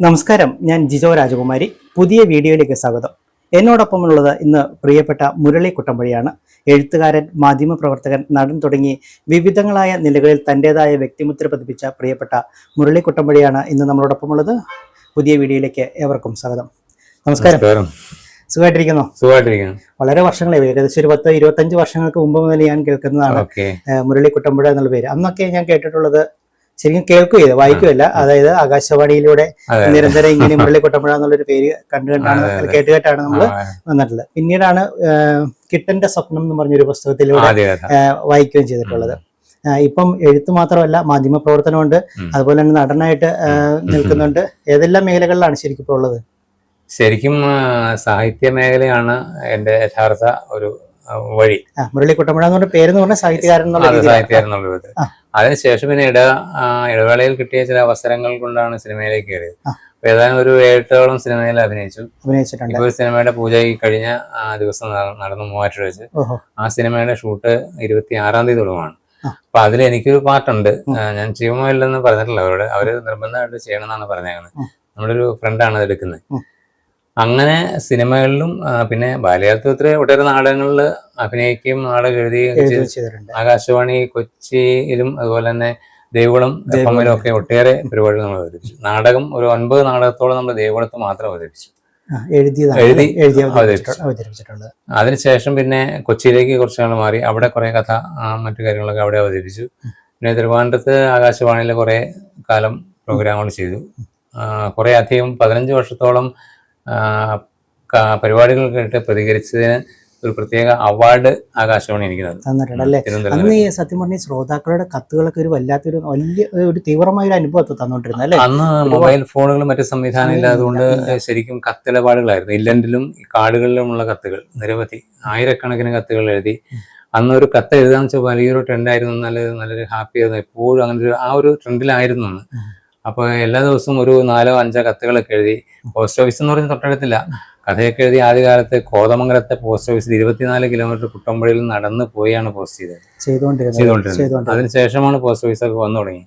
നമസ്കാരം ഞാൻ ജിജോ രാജകുമാരി. പുതിയ വീഡിയോയിലേക്ക് സ്വാഗതം. എന്നോടൊപ്പമുള്ളത് ഇന്ന് പ്രിയപ്പെട്ട മുരളി കുട്ടമ്പഴിയാണ് എഴുത്തുകാരൻ മാധ്യമപ്രവർത്തകൻ നടൻ തുടങ്ങി വിവിധങ്ങളായ നിലകളിൽ തന്റെതായ വ്യക്തിമുദ്ര പതിപ്പിച്ച പ്രിയപ്പെട്ട മുരളി കുട്ടമ്പഴിയാണ് ഇന്ന് നമ്മളോടൊപ്പമുള്ളത്. പുതിയ വീഡിയോയിലേക്ക് ഏവർക്കും സ്വാഗതം. നമസ്കാരം. സുഖമായിട്ടിരിക്കുന്നു? സുഖമായിട്ടിരിക്കുന്നു. വളരെ വർഷങ്ങളെ ഏകദേശം ഒരു പത്ത് ഇരുപത്തഞ്ച് വർഷങ്ങൾക്ക് മുമ്പ് മുതൽ ഞാൻ കേൾക്കുന്നതാണ് മുരളി കുട്ടമ്പുഴ എന്നുള്ള പേര്. അന്നൊക്കെ ഞാൻ കേട്ടിട്ടുള്ളത് ശരിക്കും കേൾക്കുകയില്ല വായിക്കുകയില്ല. അതായത് ആകാശവാണിയിലൂടെ നിരന്തരം ഇങ്ങനെ മുരളി കൊട്ടമ്പുഴ എന്നുള്ളൊരു പേര് കണ്ടു കണ്ടാണ് അതെ, അതെ. കേട്ട് കേട്ടാണ് നമ്മൾ വന്നിട്ടുള്ളത്. പിന്നീടാണ് കിട്ടന്റെ സ്വപ്നം എന്ന് പറഞ്ഞൊരു പുസ്തകത്തിലൂടെ വായിക്കുകയും ചെയ്തിട്ടുള്ളത്. ഇപ്പം എഴുത്ത് മാത്രമല്ല മാധ്യമ പ്രവർത്തനമുണ്ട് അതുപോലെ തന്നെ നടനായിട്ട് നിൽക്കുന്നുണ്ട്. ഏതെല്ലാം മേഖലകളിലാണ് ശരിക്കും ഇപ്പോൾ ഉള്ളത്? ശരിക്കും സാഹിത്യ മേഖലയാണ് എന്റെ യഥാർത്ഥ ഒരു വഴി. മുരളിക്കുട്ടമ്പുഴ മുരളി കുട്ടമ്പുഴ എന്ന് പറഞ്ഞ പേരെന്ന് പറഞ്ഞ സാഹിത്യകാരൻ എന്നുള്ള അത് രീതിയിലാണ്. സാഹിത്യം എന്നുള്ളത് ആ. അതിനുശേഷം പിന്നെ ഇട ഇടവേളയിൽ കിട്ടിയ ചില അവസരങ്ങൾ കൊണ്ടാണ് സിനിമയിലേക്ക് കയറിയത്. ഏതാനും ഒരു ഏഴോളം സിനിമയിൽ അഭിനയിച്ചു. അഭിനയിച്ചിട്ടുണ്ട്. ഒരു സിനിമയുടെ പൂജ ഈ കഴിഞ്ഞ ദിവസം നട- നടന്നു മൂവാറ്റുപുഴ വെച്ച്. ആ സിനിമയുടെ ഷൂട്ട് ഇരുപത്തി ആറാം തീയതി തുടങ്ങുവാണ് ആ. അപ്പൊ അതിൽ എനിക്കൊരു പാട്ടുണ്ട്. ഞാൻ ചെയ്യുമോ ഇല്ലെന്ന് പറഞ്ഞിട്ടില്ല. അവരോട് അവർ നിർബന്ധമായിട്ട് ചെയ്യണം എന്നാണ് പറഞ്ഞേക്കുന്നത് നമ്മളൊരു നമ്മുടെ ഒരു ഫ്രണ്ടാണ് അത് എടുക്കുന്നത്. അങ്ങനെ സിനിമകളിലും പിന്നെ ബാല്യാർത്ഥത്തിൽ ഒട്ടേറെ നാടകങ്ങളിൽ അഭിനയിക്കുകയും നാടകം എഴുതുകയും ആകാശവാണി കൊച്ചിയിലും അതുപോലെ തന്നെ ദേവികുളം. എഫ്എമ്മിലും ഒക്കെ ഒട്ടേറെ പരിപാടികൾ നമ്മൾ അവതരിപ്പിച്ചു. നാടകം ഒരു ഒൻപത് നാടകത്തോളം നമ്മൾ ദേവികുളത്ത് മാത്രം അവതരിപ്പിച്ചു. എഴുതി എഴുതി അവതരിപ്പിച്ചു. അവതരിപ്പിച്ചിട്ട്- അവതരിപ്പിച്ചിട്ടുള്ളത് അതിനുശേഷം പിന്നെ കൊച്ചിയിലേക്ക് കുറച്ച് നാൾ മാറി അവിടെ കുറെ കഥ മറ്റു കാര്യങ്ങളൊക്കെ അവിടെ അവതരിപ്പിച്ചു. പിന്നെ തിരുവനന്തപുരത്ത് ആകാശവാണിയിൽ കുറെ കാലം പ്രോഗ്രാമുകൾ ചെയ്തു. കുറേ അധികം പതിനഞ്ച് വർഷത്തോളം പരിപാടികൾ കേട്ട് പ്രതികരിച്ചതിന് ഒരു പ്രത്യേക അവാർഡ് ആകാശവാണി എനിക്ക് തന്നു തന്നിട്ടുണ്ട് അല്ലേ അന്ന് ഈ സത്യം പറഞ്ഞ ശ്രോതാക്കളുടെ കത്തുകളൊക്കെ ഒരു വല്ലാത്തൊരു വലിയ ഒരു തീവ്രമായ ഒരു അനുഭവത്തെ തന്നോണ്ടിരുന്നത് അല്ലേ? അന്ന് മൊബൈൽ ഫോണുകളും മറ്റു സംവിധാനം ഇല്ലാതുകൊണ്ട് ശരിക്കും കത്തിടപാടുകളായിരുന്നു. ഇല്ലൻഡിലും ഈ കാടുകളിലുമുള്ള കത്തുകൾ നിരവധി ആയിരക്കണക്കിന് കത്തുകൾ എഴുതി അന്ന് ഒരു കത്ത് എഴുതാന്ന് വെച്ചാൽ വലിയൊരു ട്രെൻഡായിരുന്നു നല്ല നല്ലൊരു ഹാപ്പി ആയിരുന്നു. എപ്പോഴും അങ്ങനെ ഒരു ആ ഒരു ട്രെൻഡിലായിരുന്നു അന്ന്. അപ്പോൾ എല്ലാ ദിവസവും ഒരു നാലോ അഞ്ചോ കത്തുകളൊക്കെ എഴുതി പോസ്റ്റ് ഓഫീസ് എന്ന് പറഞ്ഞ് തൊട്ടടുത്തില്ല. കഥയൊക്കെ എഴുതി ആദ്യകാലത്ത് കോതമംഗലത്തെ പോസ്റ്റ് ഓഫീസിൽ ഇരുപത്തിനാല് കിലോമീറ്റർ കുട്ടമ്പടിയിൽ നടന്ന് പോയാണ് പോസ്റ്റ് ചെയ്തത്. ചെയ്തുകൊണ്ടിരുന്നത്. ചെയ്തുകൊണ്ടിരുന്നത്. അതിനുശേഷമാണ് പോസ്റ്റ് ഓഫീസൊക്കെ വന്നു തുടങ്ങി.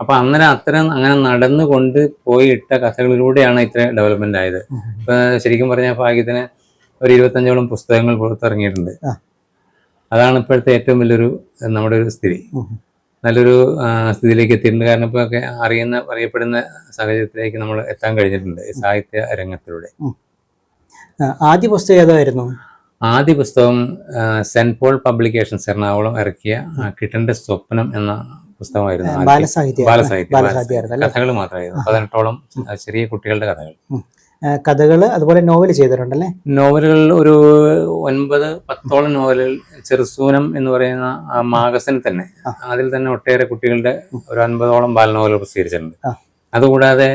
അപ്പൊ അന്നേരം അത്തരം അങ്ങനെ നടന്നുകൊണ്ട് പോയി ഇട്ട കഥകളിലൂടെയാണ് ഇത്ര ഡെവലപ്മെന്റ് ആയത്. ഇപ്പൊ ശരിക്കും പറഞ്ഞ ഭാഗ്യത്തിന് ഒരു ഇരുപത്തഞ്ചോളം പുസ്തകങ്ങൾ പുറത്തിറങ്ങിയിട്ടുണ്ട്. അതാണ് ഇപ്പോഴത്തെ ഏറ്റവും വലിയൊരു നമ്മുടെ ഒരു സ്ഥിതി. നല്ലൊരു സ്ഥിതിയിലേക്ക് എത്തിയിട്ടുണ്ട്. കാരണം ഇപ്പൊ ഒക്കെ അറിയുന്ന അറിയപ്പെടുന്ന സാഹചര്യത്തിലേക്ക് നമ്മൾ എത്താൻ കഴിഞ്ഞിട്ടുണ്ട് സാഹിത്യ രംഗത്തിലൂടെ. ആദ്യ പുസ്തകം ഏതായിരുന്നു? ആദ്യ പുസ്തകം സെന്റ് പോൾ പബ്ലിക്കേഷൻസ് എറണാകുളം ഇറക്കിയ കിട്ടന്റെ സ്വപ്നം എന്ന പുസ്തകമായിരുന്നു ബാലസാഹിത്യം ബാലസാഹിത്യം. കഥകൾ മാത്രമായിരുന്നു. പതിനെട്ടോളം ചെറിയ കുട്ടികളുടെ കഥകൾ. ആ, കഥകൾ അതുപോലെ നോവൽ ചെയ്തിട്ടുണ്ടല്ലേ? നോവലുകൾ ഒരു ഒൻപത് പത്തോളം നോവലിൽ ചെറുസൂനം എന്ന് പറയുന്ന ആ മാഗസിനിൽ തന്നെ. അതിൽ തന്നെ ഒട്ടേറെ കുട്ടികളുടെ ഒരു അൻപതോളം ബാലനോവലുകൾ പ്രസിദ്ധീകരിച്ചിട്ടുണ്ട്. അതുകൂടാതെ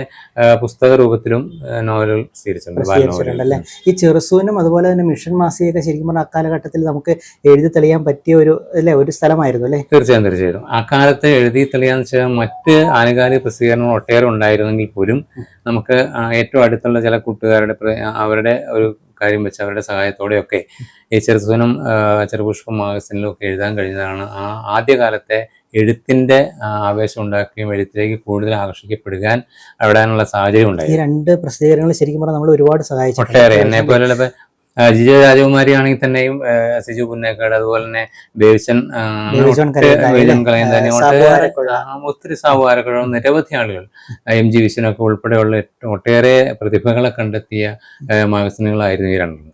പുസ്തക രൂപത്തിലും നോവലുകൾ പ്രസിദ്ധീകരിച്ചിട്ടുണ്ടല്ലേ ഈ ചെറുസൂനും അതുപോലെ തന്നെ മിഷൻ മാസികയൊക്കെ ശരിക്കും പറഞ്ഞാൽ അക്കാലഘട്ടത്തിൽ നമുക്ക് എഴുതി തെളിയാൻ പറ്റിയ ഒരു അല്ലെ ഒരു സ്ഥലമായിരുന്നു അല്ലേ? തീർച്ചയായും തീർച്ചയായും. ആ കാലത്ത് എഴുതി തെളിയാന്ന് വെച്ചാൽ മറ്റ് ആനുകാലിക പ്രസിദ്ധീകരണങ്ങൾ ഒട്ടേറെ ഉണ്ടായിരുന്നെങ്കിൽ പോലും നമുക്ക് ഏറ്റവും അടുത്തുള്ള ചില കൂട്ടുകാരുടെ അവരുടെ ഒരു കാര്യം വെച്ച് അവരുടെ സഹായത്തോടെയൊക്കെ ഈ ചെറുസൂനും ചെറുപുഷ്പ മാഗസിനിലും ഒക്കെ എഴുതാൻ കഴിഞ്ഞതാണ് ആ ആദ്യകാലത്തെ എഴുത്തിന്റെ ആവേശം ഉണ്ടാക്കുകയും എഴുത്തിലേക്ക് കൂടുതൽ ആകർഷിക്കപ്പെടുകയും അവിടാനുള്ള സാഹചര്യം ഈ ഉണ്ടായി രണ്ട് പ്രസിദ്ധീകരണങ്ങൾ ശരിക്കും പറഞ്ഞാൽ നമ്മൾ ഒരുപാട് സഹായിച്ചു ഒട്ടേറെ. എന്നെ പോലുള്ള ജിജോ രാജകുമാരി ആണെങ്കിൽ തന്നെയും സിജു പുന്നേക്കാട് അതുപോലെ തന്നെ ബേവിച്ചൻ. ആ, ഒത്തിരി സാവുകാരക്കുഴ നിരവധി ആളുകൾ എം ജി വിശ്വനൊക്കെ ഉൾപ്പെടെയുള്ള ഒട്ടേറെ പ്രതിഭകളെ കണ്ടെത്തിയ മാഗസിനുകളായിരുന്നു ഈ രണ്ടും.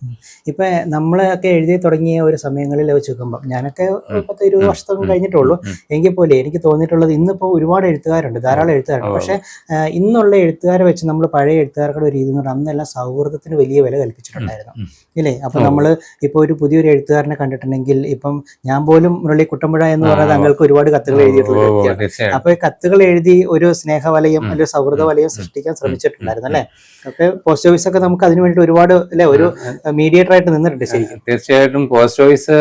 ഇപ്പൊ നമ്മളൊക്കെ എഴുതി തുടങ്ങിയ ഒരു സമയങ്ങളിൽ വെച്ച് നോക്കുമ്പോൾ ഞാനൊക്കെ ഇപ്പത്തെ പത്ത് ഇരുപത് വർഷത്തൊക്കെ കഴിഞ്ഞിട്ടുള്ളൂ. എങ്കിൽ പോലെ എനിക്ക് തോന്നിയിട്ടുള്ളത് ഇന്നിപ്പോ ഒരുപാട് എഴുത്തുകാരുണ്ട് ധാരാളം എഴുത്തുകാരുണ്ട്. പക്ഷെ ഇന്നുള്ള എഴുത്തുകാരെ വെച്ച് നമ്മൾ പഴയ എഴുത്തുകാരുടെ ഒരു രീതി എന്ന് പറഞ്ഞാൽ അന്നെല്ലാം സൗഹൃദത്തിന് വലിയ വില കൽപ്പിച്ചിട്ടുണ്ടായിരുന്നു. ഇല്ലേ? അപ്പൊ നമ്മൾ നമ്മൾ ഇപ്പൊ ഒരു പുതിയൊരു എഴുത്തുകാരനെ കണ്ടിട്ടുണ്ടെങ്കിൽ ഇപ്പം ഞാൻ പോലും മുരളി കുട്ടമ്പുഴ എന്ന് പറയുന്നത് താങ്കൾക്ക് ഒരുപാട് കത്തുകൾ എഴുതിയിട്ടുള്ള അപ്പൊ കത്തുകൾ എഴുതി ഒരു സ്നേഹവലയം. അല്ലെങ്കിൽ സൗഹൃദ വലയം സൃഷ്ടിക്കാൻ. ശ്രമിച്ചിട്ടുണ്ടായിരുന്നു അല്ലെ? അപ്പൊ പോസ്റ്റ് ഓഫീസ് ഒക്കെ നമുക്ക് അതിനു വേണ്ടി ഒരുപാട് അല്ലെ ഒരു മീഡിയേറ്റർ ആയിട്ട് നിന്നിട്ടുണ്ട് ശരിക്കും. തീർച്ചയായിട്ടും പോസ്റ്റ് ഓഫീസ്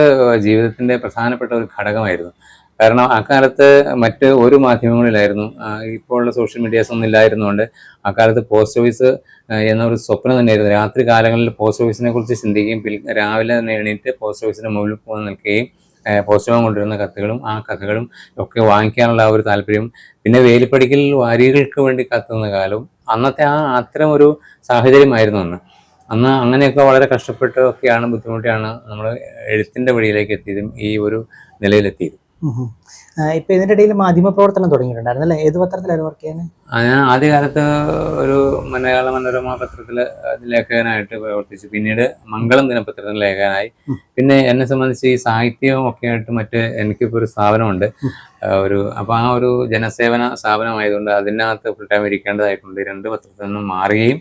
ജീവിതത്തിന്റെ പ്രധാനപ്പെട്ട ഒരു ഘടകമായിരുന്നു. കാരണം അക്കാലത്ത് മറ്റ് ഒരു മാധ്യമങ്ങളിലായിരുന്നു ഇപ്പോൾ ഉള്ള സോഷ്യൽ മീഡിയാസ് ഒന്നും ഇല്ലായിരുന്നുകൊണ്ട് അക്കാലത്ത് പോസ്റ്റ് ഓഫീസ് എന്നൊരു സ്വപ്നം തന്നെയായിരുന്നു. രാത്രി കാലങ്ങളിൽ പോസ്റ്റ് ഓഫീസിനെ കുറിച്ച് ചിന്തിക്കുകയും പിൽ- രാവിലെ തന്നെ എണീറ്റ് പോസ്റ്റ് ഓഫീസിന്റെ മുകളിൽ പോകാൻ നിൽക്കുകയും പോസ്റ്റ്മാൻ കൊണ്ടുവരുന്ന കത്തുകളും ആ കഥകളും ഒക്കെ വാങ്ങിക്കാനുള്ള ആ ഒരു താല്പര്യം. പിന്നെ വേലിപ്പടിക്കൽ വാരികൾക്ക് വേണ്ടി കത്തുന്ന കാലവും അന്നത്തെ ആ അത്തരം ഒരു സാഹചര്യമായിരുന്നു അന്ന്. അന്ന് അങ്ങനെയൊക്കെ വളരെ കഷ്ടപ്പെട്ടൊക്കെയാണ് ബുദ്ധിമുട്ടിയാണ് നമ്മൾ എഴുത്തിന്റെ വഴിയിലേക്ക് എത്തിയതും ഈ ഒരു നിലയിലെത്തിയതും. ഇപ്പൊ ഇതിന്റെ ഇടയിൽ മാധ്യമ പ്രവർത്തനം തുടങ്ങിയിട്ടുണ്ടായിരുന്നു അല്ലേ? ഏത് പത്രത്തിലായിരുന്നു വർക്ക് ചെയ്യുന്നത് ഞാൻ ആദ്യകാലത്ത് ഒരു മലയാള മനോരമ പത്രത്തിൽ ലേഖകനായിട്ട് പ്രവർത്തിച്ചു. പിന്നീട് മംഗളം ദിനപത്രത്തിൽ ലേഖകനായി. പിന്നെ എന്നെ സംബന്ധിച്ച് ഈ സാഹിത്യവും ഒക്കെ ആയിട്ട് മറ്റ് എനിക്കിപ്പോൾ ഒരു സ്ഥാപനമുണ്ട്. ഒരു അപ്പൊ ആ ഒരു ജനസേവന സ്ഥാപനമായതുകൊണ്ട് അതിനകത്ത് ഫുൾ ടൈം ഇരിക്കേണ്ടതായിട്ടുണ്ട്. രണ്ട് പത്രത്തിൽ നിന്നും മാറുകയും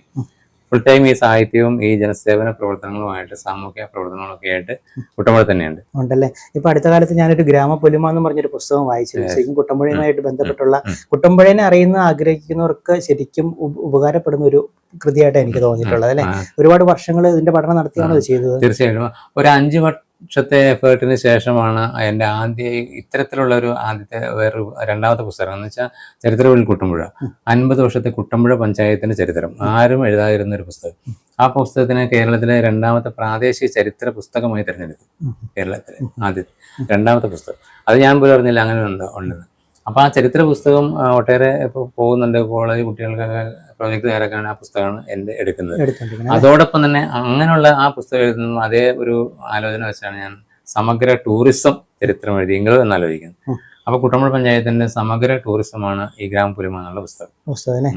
ഫുൾ ടൈം ഈ സാഹിത്യവും ഈ ജനസേവന പ്രവർത്തനങ്ങളുമായിട്ട് സാമൂഹ്യ പ്രവർത്തനങ്ങളൊക്കെ ആയിട്ട് കുട്ടമ്പുഴ തന്നെയുണ്ട്. ഉണ്ടല്ലേ? ഇപ്പൊ അടുത്ത കാലത്ത് ഞാനൊരു ഗ്രാമപൊലിമ എന്ന് പറഞ്ഞൊരു പുസ്തകം വായിച്ചിരുന്നു ശരിക്കും കുട്ടമ്പുഴയുമായിട്ട് ബന്ധപ്പെട്ടുള്ള. കുട്ടമ്പുഴനെ അറിയുന്ന ആഗ്രഹിക്കുന്നവർക്ക് ശരിക്കും ഉപ- ഉപകാരപ്പെടുന്ന ഒരു കൃതിയായിട്ട് എനിക്ക് തോന്നിയിട്ടുള്ളത് അല്ലെ? ഒരുപാട് വർഷങ്ങൾ ഇതിന്റെ പഠനം നടത്തിയാണ് ചെയ്തത്. തീർച്ചയായിട്ടും. ഒരു അഞ്ച് വർഷത്തെ എഫേർട്ടിന് ശേഷമാണ് എന്റെ ആദ്യ ഇത്തരത്തിലുള്ള ഒരു ആദ്യത്തെ വേറൊരു രണ്ടാമത്തെ പുസ്തകം എന്ന് വെച്ചാൽ ചരിത്രവിൽ കുട്ടമ്പുഴ. അൻപത് വർഷത്തെ കുട്ടമ്പുഴ പഞ്ചായത്തിന്റെ ചരിത്രം. ആരും എഴുതാതിരുന്ന ഒരു പുസ്തകം. ആ പുസ്തകത്തിന് കേരളത്തിലെ രണ്ടാമത്തെ പ്രാദേശിക ചരിത്ര പുസ്തകമായി തിരഞ്ഞെടുത്തു. കേരളത്തിലെ ആദ്യത്തെ രണ്ടാമത്തെ പുസ്തകം. അത് ഞാൻ പോലും അറിഞ്ഞില്ല അങ്ങനെ ഉണ്ട് ഉണ്ടെന്ന്. അപ്പൊ ആ ചരിത്ര പുസ്തകം ഒട്ടേറെ ഇപ്പോൾ പോകുന്നുണ്ട്. കോളേജ് കുട്ടികൾക്കൊക്കെ പ്രോജക്റ്റുകാരൊക്കെയാണ് ആ പുസ്തകമാണ് എന്റെ എടുക്കുന്നത്. അതോടൊപ്പം തന്നെ അങ്ങനെയുള്ള ആ പുസ്തകം എഴുതുന്ന അതേ ഒരു ആലോചന വെച്ചാണ് ഞാൻ സമഗ്ര ടൂറിസം ചരിത്രം എഴുതിയെങ്കിലും എന്നാലോചിക്കുന്നത്. അപ്പൊ കുട്ടമ്പുഴ പഞ്ചായത്തിന്റെ സമഗ്ര ടൂറിസമാണ് ഈ ഗ്രാമപുരം എന്നുള്ള പുസ്തകം. പുസ്തകം അല്ലെ?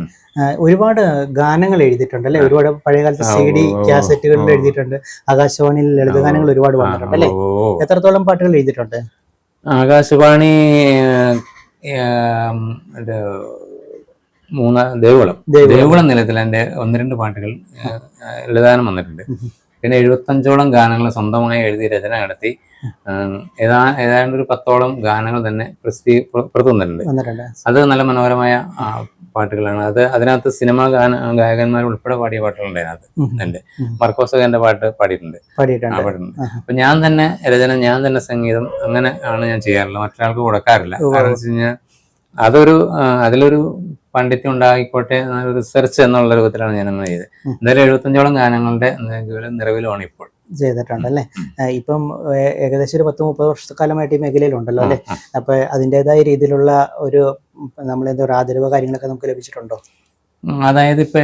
ഒരുപാട് ഗാനങ്ങൾ എഴുതിയിട്ടുണ്ട് അല്ലെ? ഒരുപാട് പഴയകാലത്തെ സി ഡി കാസറ്റുകളിൽ. എഴുതിയിട്ടുണ്ട്. ആകാശവാണിയിൽ ലളിതഗാനങ്ങൾ ഒരുപാട് വന്നിട്ടുണ്ട് അല്ലെ? എത്രത്തോളം പാട്ടുകൾ എഴുതിയിട്ടുണ്ട്? ആകാശവാണി മൂന്നാ ദേവകുളം. ദേവകുളം. നിലത്തിൽ എന്റെ ഒന്ന് രണ്ട് പാട്ടുകൾ ലളിതാനം വന്നിട്ടുണ്ട്. പിന്നെ എഴുപത്തഞ്ചോളം ഗാനങ്ങൾ സ്വന്തമായി എഴുതി രചന നടത്തി. ഏതാ ഏതാണ്ട് ഒരു പത്തോളം ഗാനങ്ങൾ തന്നെ പ്രസിദ്ധീ പുറത്തു വന്നിട്ടുണ്ട്. അത് നല്ല മനോഹരമായ പാട്ടുകളാണ്. അത് അതിനകത്ത് സിനിമാ ഗാന ഗായകന്മാർ ഉൾപ്പെടെ പാടിയ പാട്ടുകളുണ്ട് അതിനകത്ത്. എന്റെ. മർക്കോസകന്റെ പാട്ട് പാടിയിട്ടുണ്ട്. പാടിയിട്ടുണ്ട്. അപ്പൊ ഞാൻ തന്നെ രചന ഞാൻ തന്നെ സംഗീതം അങ്ങനെ ആണ് ഞാൻ ചെയ്യാറുള്ളത്. മറ്റൊരാൾക്ക് കൊടുക്കാറില്ല. കാരണം വെച്ച് കഴിഞ്ഞാൽ അതൊരു അതിലൊരു പാണ്ഡിത്യം ഉണ്ടായിക്കോട്ടെ റിസർച്ച് എന്നുള്ള രൂപത്തിലാണ് ഞാൻ അങ്ങനെ ചെയ്തത്. എന്തായാലും എഴുപത്തഞ്ചോളം ഗാനങ്ങളുടെ നിലവിലാണ് നിലവിലുമാണ് ഇപ്പോൾ. ചെയ്തിട്ടുണ്ട് അല്ലെ? ഇപ്പം ഏകദേശം ഒരു പത്ത് മുപ്പത് വർഷക്കാലമായിട്ട് ഈ മേഖലയിലുണ്ടല്ലോ അല്ലെ? അപ്പൊ അതിന്റെതായ രീതിയിലുള്ള ഒരു നമ്മളെന്താ പറയുക ആദരവ് കാര്യങ്ങളൊക്കെ നമുക്ക് ലഭിച്ചിട്ടുണ്ടോ? അതായത് ഇപ്പൊ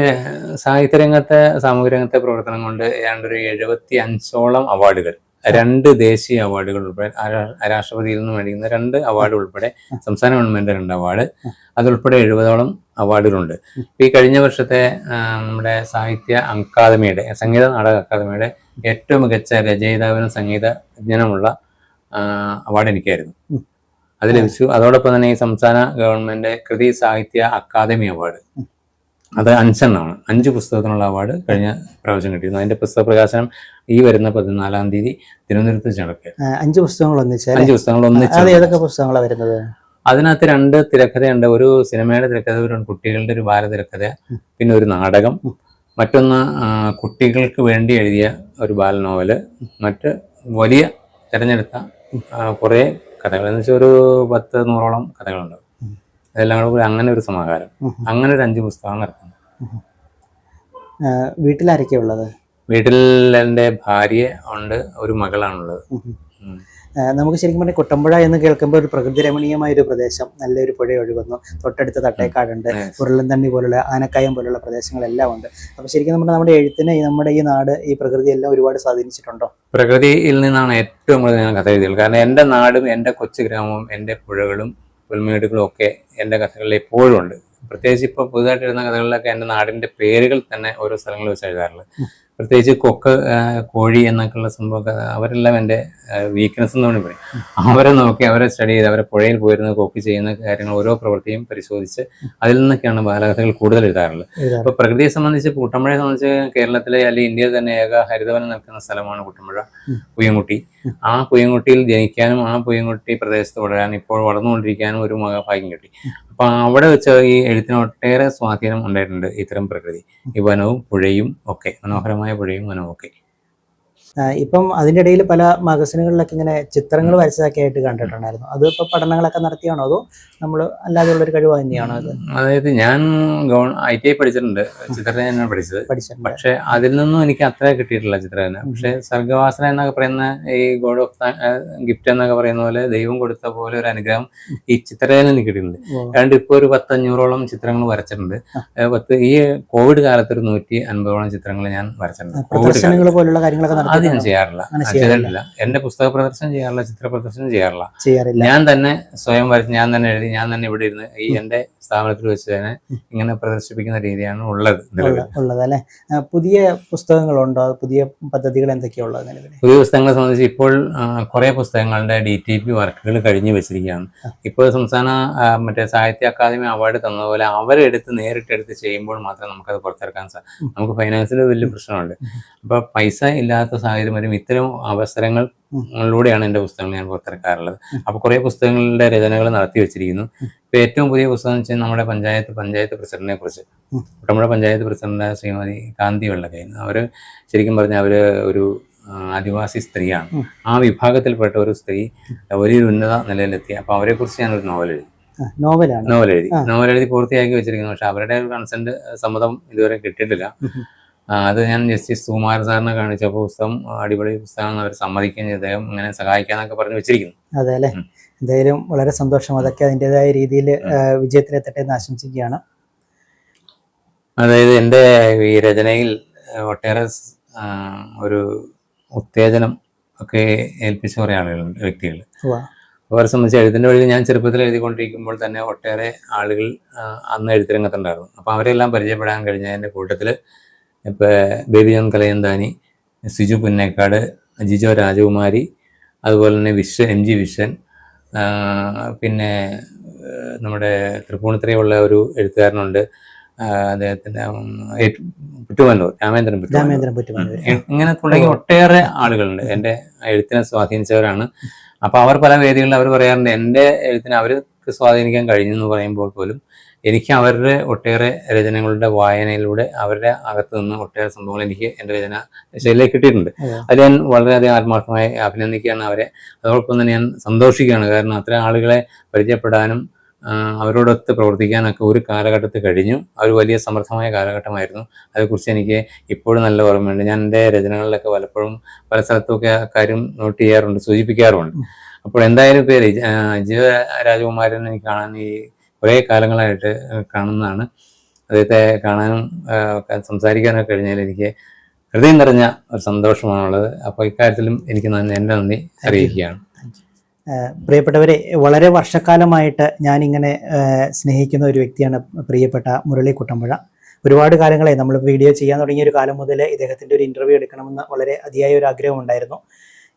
സാഹിത്യരംഗത്തെ സാമൂഹ്യ രംഗത്തെ പ്രവർത്തനം കൊണ്ട് ഏതാണ്ട് ഒരു എഴുപത്തി അഞ്ചോളം അവാർഡുകൾ രണ്ട് ദേശീയ അവാർഡുകൾ ഉൾപ്പെടെ രാഷ്ട്രപതിയിൽ നിന്ന് മേടിക്കുന്ന രണ്ട് അവാർഡ് ഉൾപ്പെടെ സംസ്ഥാന ഗവൺമെന്റ് രണ്ട് അവാർഡ് അതുൾപ്പെടെ എഴുപതോളം അവാർഡുകളുണ്ട് ഈ കഴിഞ്ഞ വർഷത്തെ നമ്മുടെ സാഹിത്യ അക്കാദമിയുടെ സംഗീത നാടക അക്കാദമിയുടെ ഏറ്റവും മികച്ച രചയിതാവിനും സംഗീതജ്ഞനുമുള്ള അവാർഡ് എനിക്കായിരുന്നു. അത് ലഭിച്ചു. അതോടൊപ്പം തന്നെ ഈ സംസ്ഥാന ഗവൺമെന്റ് കൃതി സാഹിത്യ അക്കാദമി അവാർഡ് അത് അഞ്ചെണ്ണമാണ് അഞ്ച് പുസ്തകത്തിനുള്ള അവാർഡ് കഴിഞ്ഞ പ്രാവശ്യം കിട്ടിയിരുന്നു. അതിന്റെ പുസ്തക പ്രകാശനം ഈ വരുന്ന പതിനാലാം തീയതി തിരുവനന്തപുരത്ത് വെച്ച് നടക്കുക അഞ്ച് പുസ്തകങ്ങൾ ഒന്നിച്ച് അഞ്ച് പുസ്തകങ്ങൾ ഒന്നിച്ച് ഏതൊക്കെ പുസ്തകങ്ങളാണ് വരുന്നത്? അതിനകത്ത് രണ്ട് തിരക്കഥയുണ്ട്. ഒരു സിനിമയുടെ തിരക്കഥ ഒരു കുട്ടികളുടെ ഒരു ബാല തിരക്കഥ പിന്നെ ഒരു നാടകം. മറ്റൊന്ന് കുട്ടികൾക്ക് വേണ്ടി എഴുതിയ ഒരു ബാല നോവൽ. മറ്റ് വലിയ തിരഞ്ഞെടുത്ത കുറേ കഥകൾ. എന്ന് വെച്ചാൽ ഒരു പത്ത് നൂറോളം കഥകളുണ്ട്. അതെല്ലാം കൂടെ അങ്ങനെ ഒരു സമാഹാരം. അങ്ങനെ ഒരു അഞ്ച് പുസ്തകം ഇറക്കുന്നത് വീട്ടിലാരൊക്കെയാ ഉള്ളത്? വീട്ടിൽ എന്റെ ഭാര്യ ഉണ്ട് ഒരു മകളാണുള്ളത്. നമുക്ക് ശരിക്കും പറഞ്ഞാൽ കുട്ടമ്പുഴ എന്ന് കേൾക്കുമ്പോൾ ഒരു പ്രകൃതി രമണീയമായ ഒരു പ്രദേശം നല്ലൊരു പുഴ ഒഴുകുന്നു തൊട്ടടുത്ത് തട്ടേക്കാടുണ്ട്. ഉരുളൻതണ്ണി പോലുള്ള ആനക്കായം പോലുള്ള പ്രദേശങ്ങളെല്ലാം ഉണ്ട്. അപ്പൊ ശരിക്കും നമ്മുടെ നമ്മുടെ എഴുത്തിനെ നമ്മുടെ ഈ നാട് ഈ പ്രകൃതി എല്ലാം ഒരുപാട് സ്വാധീനിച്ചിട്ടുണ്ടോ? പ്രകൃതിയിൽ നിന്നാണ് ഏറ്റവും കൂടുതൽ ഞാൻ കഥ എഴുതിയത്. കാരണം എന്റെ നാടും എന്റെ കൊച്ചു ഗ്രാമവും എന്റെ പുഴകളും പുൽമേടുകളും ഒക്കെ എന്റെ കഥകളിൽ എപ്പോഴും ഉണ്ട്. പ്രത്യേകിച്ച് ഇപ്പോൾ പുതുതായിട്ട് എഴുതുന്ന കഥകളിലൊക്കെ എന്റെ നാടിന്റെ പേരുകൾ തന്നെ ഓരോ സ്ഥലങ്ങളിൽ വെച്ച് എഴുതാറുള്ളത് പ്രത്യേകിച്ച് കൊക്ക് കോഴി എന്നൊക്കെയുള്ള സംഭവമൊക്കെ അവരെല്ലാം എന്റെ വീക്ക്നെസ് എന്ന് വേണമെങ്കിൽ പറയും. അവരെ നോക്കി അവരെ സ്റ്റഡി ചെയ്ത് അവരെ പുഴയിൽ പോയിരുന്ന കോപ്പി ചെയ്യുന്ന കാര്യങ്ങൾ ഓരോ പ്രവൃത്തിയും പരിശോധിച്ച് അതിൽ നിന്നൊക്കെയാണ് ബാലകഥകൾ കൂടുതൽ എഴുതാറുള്ളത്. അപ്പൊ പ്രകൃതിയെ സംബന്ധിച്ച് കുട്ടമ്പഴയെ സംബന്ധിച്ച് കേരളത്തിലെ അല്ലെങ്കിൽ ഇന്ത്യയിൽ തന്നെ ഏക ഹരിതവനം നിൽക്കുന്ന സ്ഥലമാണ് കുട്ടമ്പഴ ഉം. പുയ്യൻകുട്ടി. ആ പുയ്യൻകുട്ടിയിൽ ജനിക്കാനും ആ പുയ്യൻകുട്ടി പ്രദേശത്ത് വളരാനും ഇപ്പോൾ വളർന്നുകൊണ്ടിരിക്കാനും ഒരു മഹാഭാഗ്യം കിട്ടി. അപ്പൊ അവിടെ വെച്ച് ഈ എഴുത്തിന് ഒട്ടേറെ സ്വാധീനം ഉണ്ടായിട്ടുണ്ട് ഇത്തരം പ്രകൃതി. ഈ വനവും പുഴയും ഒക്കെ മനോഹരമായ പുഴയും വനവും ഒക്കെ. ഇപ്പം അതിന്റെ ഇടയിൽ പല മാഗസിനുകളിലൊക്കെ ഇങ്ങനെ ചിത്രങ്ങൾ വരച്ചതൊക്കെ ആയിട്ട് കണ്ടിട്ടുണ്ടായിരുന്നു. അത് ഇപ്പൊ പഠനങ്ങളൊക്കെ നടത്തിയാണോ അതോ നമ്മൾ അല്ലാതെയുള്ള ഒരു കഴിവ് തന്നെയാണോ അത്? അതായത് ഞാൻ ഐ ടി ഐ പഠിച്ചിട്ടുണ്ട്. ചിത്രരചന പഠിച്ചത്. പക്ഷെ അതിൽ നിന്നും എനിക്ക് അത്ര കിട്ടിയിട്ടില്ല ചിത്രരചന. പക്ഷെ സർഗവാസന എന്നൊക്കെ പറയുന്ന ഈ ഗോഡ് ഓഫ് ഗിഫ്റ്റ് എന്നൊക്കെ പറയുന്ന പോലെ ദൈവം കൊടുത്ത പോലെ ഒരു അനുഗ്രഹം ഈ ചിത്രരചന എനിക്ക് കിട്ടിയിട്ടുണ്ട്. കാരണം ഇപ്പോൾ ഒരു പത്തഞ്ഞൂറോളം ചിത്രങ്ങൾ വരച്ചിട്ടുണ്ട്. പത്ത് ഈ കോവിഡ് കാലത്ത് ഒരു നൂറ്റി അൻപതോളം ചിത്രങ്ങൾ ഞാൻ വരച്ചിട്ടുണ്ട്. കോവിഡ് പോലുള്ള കാര്യങ്ങളൊക്കെ അത് ഞാൻ ചെയ്യാറില്ല. ചെയ്തിട്ടില്ല. എന്റെ പുസ്തക പ്രദർശനം ചെയ്യാറില്ല ചിത്ര പ്രദർശനം ചെയ്യാറില്ല. ചെയ്യാറില്ല. ഞാൻ തന്നെ സ്വയം വരച്ച് ഞാൻ തന്നെ എഴുതി ഞാൻ തന്നെ ഇവിടെ ഇരുന്ന് ഈ എന്റെ സ്ഥാപനത്തിൽ വെച്ച് തന്നെ ഇങ്ങനെ പ്രദർശിപ്പിക്കുന്ന രീതിയാണ് ഉള്ളത് ഉള്ളത് അല്ലെ? പുതിയ പുസ്തകങ്ങളുണ്ടോ? പുതിയ പദ്ധതികൾ എന്തൊക്കെയുള്ളത് നിലവിൽ പുതിയ പുസ്തകങ്ങളെ സംബന്ധിച്ച് ഇപ്പോൾ കുറെ പുസ്തകങ്ങളുടെ ഡി ടി പി വർക്കുകൾ കഴിഞ്ഞു വെച്ചിരിക്കുകയാണ്. ഇപ്പോൾ സംസ്ഥാന മറ്റേ സാഹിത്യ അക്കാദമി അവാർഡ് തന്നതുപോലെ അവരെടുത്ത് നേരിട്ടെടുത്ത് ചെയ്യുമ്പോൾ മാത്രമേ നമുക്കത് പുറത്തിറക്കാൻ സാധിക്കും നമുക്ക് ഫൈനാൻസിൽ വലിയ പ്രശ്നമുണ്ട്. അപ്പൊ പൈസ ഇല്ലാത്ത സാഹചര്യം വരും. ഇത്തരം അവസരങ്ങളിലൂടെയാണ് എന്റെ പുസ്തകങ്ങൾ ഞാൻ പുറത്തിറക്കാറുള്ളത്. അപ്പോൾ കുറേ പുസ്തകങ്ങളുടെ രചനകൾ നടത്തി വെച്ചിരിക്കുന്നു. ഇപ്പോൾ ഏറ്റവും പുതിയ പുസ്തകം എന്ന് വെച്ചാൽ നമ്മുടെ പഞ്ചായത്ത് പഞ്ചായത്ത് പ്രസിഡന്റിനെ കുറിച്ച്. നമ്മുടെ പഞ്ചായത്ത് പ്രസിഡന്റ് ശ്രീമതി കാന്തി വെള്ളക്കൈൻ അവർ ശരിക്കും പറഞ്ഞാൽ അവർ ഒരു ആദിവാസി സ്ത്രീയാണ്. ആ വിഭാഗത്തിൽപ്പെട്ട ഒരു സ്ത്രീ വലിയൊരു ഉന്നത നിലയിലെത്തി. അപ്പോൾ അവരെ കുറിച്ച് ഞാനൊരു നോവൽ എഴുതി. നോവലെഴുതി നോവലാണ്. നോവൽ എഴുതി. നോവൽ എഴുതി പൂർത്തിയാക്കി വെച്ചിരിക്കുന്നു. പക്ഷെ അവരുടെ ഒരു കൺസെന്റ് സമ്മതം ഇതുവരെ കിട്ടിയിട്ടില്ല. അത് ഞാൻ ജസ്റ്റിസ് സുകുമാർ സാറിനെ കാണിച്ചപ്പോൾ പുസ്തകം അടിപൊളി പുസ്തകമാണ് അവർ സമ്മതിക്കുകയും അദ്ദേഹം അങ്ങനെ സഹായിക്കാന്നൊക്കെ പറഞ്ഞു വെച്ചിരിക്കുന്നു. അതെ അല്ലെ? എന്തായാലും വളരെ സന്തോഷം. അതൊക്കെ അതിന്റെതായ രീതിയിൽ വിജയത്തിലെത്തട്ടെ എന്ന് ആശംസിക്കുകയാണ്. അതായത് എന്റെ ഈ രചനയിൽ ഒട്ടേറെ ഒരു ഉത്തേജനം ഒക്കെ ഏൽപ്പിച്ച കുറേ ആളുകളുണ്ട് വ്യക്തികൾ. അവർ അവരെ സംബന്ധിച്ച് എഴുത്തിന്റെ വഴി ഞാൻ ചെറുപ്പത്തിൽ എഴുതിക്കൊണ്ടിരിക്കുമ്പോൾ തന്നെ ഒട്ടേറെ ആളുകൾ അന്ന് എഴുത്തിരംഗത്തുണ്ടായിരുന്നു. അപ്പോൾ അവരെല്ലാം പരിചയപ്പെടാൻ കഴിഞ്ഞ കഴിഞ്ഞതിന്റെ കൂട്ടത്തിൽ ഇപ്പോൾ ബേബി ജോൺ കലയന്താനി സിജു പുന്നേക്കാട് ജിജോ രാജകുമാരി അതുപോലെ തന്നെ വിശ്വ എം ജി വിശ്വൻ പിന്നെ നമ്മുടെ തൃപ്പൂണിത്തറയുള്ള ഒരു എഴുത്തുകാരനുണ്ട്. അദ്ദേഹത്തിന്റെ പുറ്റുമല്ലൂർ രാമേന്ദ്രൻ പുറ്റുമന്നൂർ. ഇങ്ങനെ തുടങ്ങി ഒട്ടേറെ ആളുകളുണ്ട്. എന്റെ എഴുത്തിനെ സ്വാധീനിച്ചവരാണ്. അപ്പോൾ അവർ പല വേദികളിൽ അവർ പറയാറുണ്ട് എന്റെ എഴുത്തിനെ അവർക്ക് സ്വാധീനിക്കാൻ കഴിഞ്ഞു എന്ന് പറയുമ്പോൾ പോലും എനിക്ക് അവരുടെ ഒട്ടേറെ രചനകളുടെ വായനയിലൂടെ അവരുടെ അകത്ത് നിന്ന് ഒട്ടേറെ സംഭവങ്ങൾ എനിക്ക് എന്റെ രചന ശൈലിയിലേക്ക് കിട്ടിയിട്ടുണ്ട്. അത് ഞാൻ വളരെയധികം ആത്മാർത്ഥമായി അഭിനന്ദിക്കുകയാണ് അവരെ. അതോടൊപ്പം തന്നെ ഞാൻ സന്തോഷിക്കുകയാണ്. കാരണം അത്ര ആളുകളെ പരിചയപ്പെടാനും അവരോടൊത്ത് പ്രവർത്തിക്കാനൊക്കെ ഒരു കാലഘട്ടത്തിൽ കഴിഞ്ഞു. അവർ വലിയ സമർത്ഥമായ കാലഘട്ടമായിരുന്നു. അതേക്കുറിച്ച് എനിക്ക് ഇപ്പോഴും നല്ല ഓർമ്മയുണ്ട്. ഞാൻ എന്റെ രചനകളിലൊക്കെ പലപ്പോഴും പല സ്ഥലത്തുമൊക്കെ കാര്യം നോട്ട് ചെയ്യാറുണ്ട് സൂചിപ്പിക്കാറുണ്ട് അപ്പോൾ എന്തായാലും പേര് ജീവ രാജകുമാരൻ എനിക്ക് കാണാൻ ഈ കുറേ കാലങ്ങളായിട്ട് കാണുന്നതാണ്. അദ്ദേഹത്തെ കാണാനും സംസാരിക്കാനൊക്കെ കഴിഞ്ഞാൽ എനിക്ക് ഹൃദയം നിറഞ്ഞ ഒരു സന്തോഷമാണുള്ളത്. അപ്പോൾ ഇക്കാര്യത്തിലും എനിക്ക് നന്ദി എന്റെ നന്ദി അറിയിക്കുകയാണ്. പ്രിയപ്പെട്ടവരെ വളരെ വർഷക്കാലമായിട്ട് ഞാനിങ്ങനെ സ്നേഹിക്കുന്ന ഒരു വ്യക്തിയാണ് പ്രിയപ്പെട്ട മുരളി കുട്ടമ്പുഴ. ഒരുപാട് കാലങ്ങളായി നമ്മൾ വീഡിയോ ചെയ്യാൻ തുടങ്ങിയ ഒരു കാലം മുതൽ ഇദ്ദേഹത്തിന്റെ ഒരു ഇന്റർവ്യൂ എടുക്കണമെന്ന് വളരെ അതിയായ ഒരു ആഗ്രഹം ഉണ്ടായിരുന്നു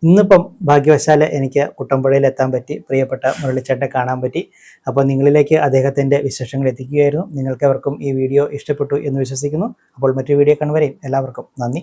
ഇന്നിപ്പം ഭാഗ്യവശാൽ എനിക്ക് കുട്ടമ്പുഴയിൽ എത്താൻ പറ്റി പ്രിയപ്പെട്ട മുരളിച്ചേട്ടനെ കാണാൻ പറ്റി. അപ്പോൾ നിങ്ങളിലേക്ക് അദ്ദേഹത്തിന്റെ വിശേഷങ്ങൾ എത്തിക്കുകയായിരുന്നു. നിങ്ങൾക്ക് അവർക്കും ഈ വീഡിയോ ഇഷ്ടപ്പെട്ടു എന്ന് വിശ്വസിക്കുന്നു. അപ്പോൾ മറ്റൊരു വീഡിയോ കാണുവരെയും എല്ലാവർക്കും നന്ദി.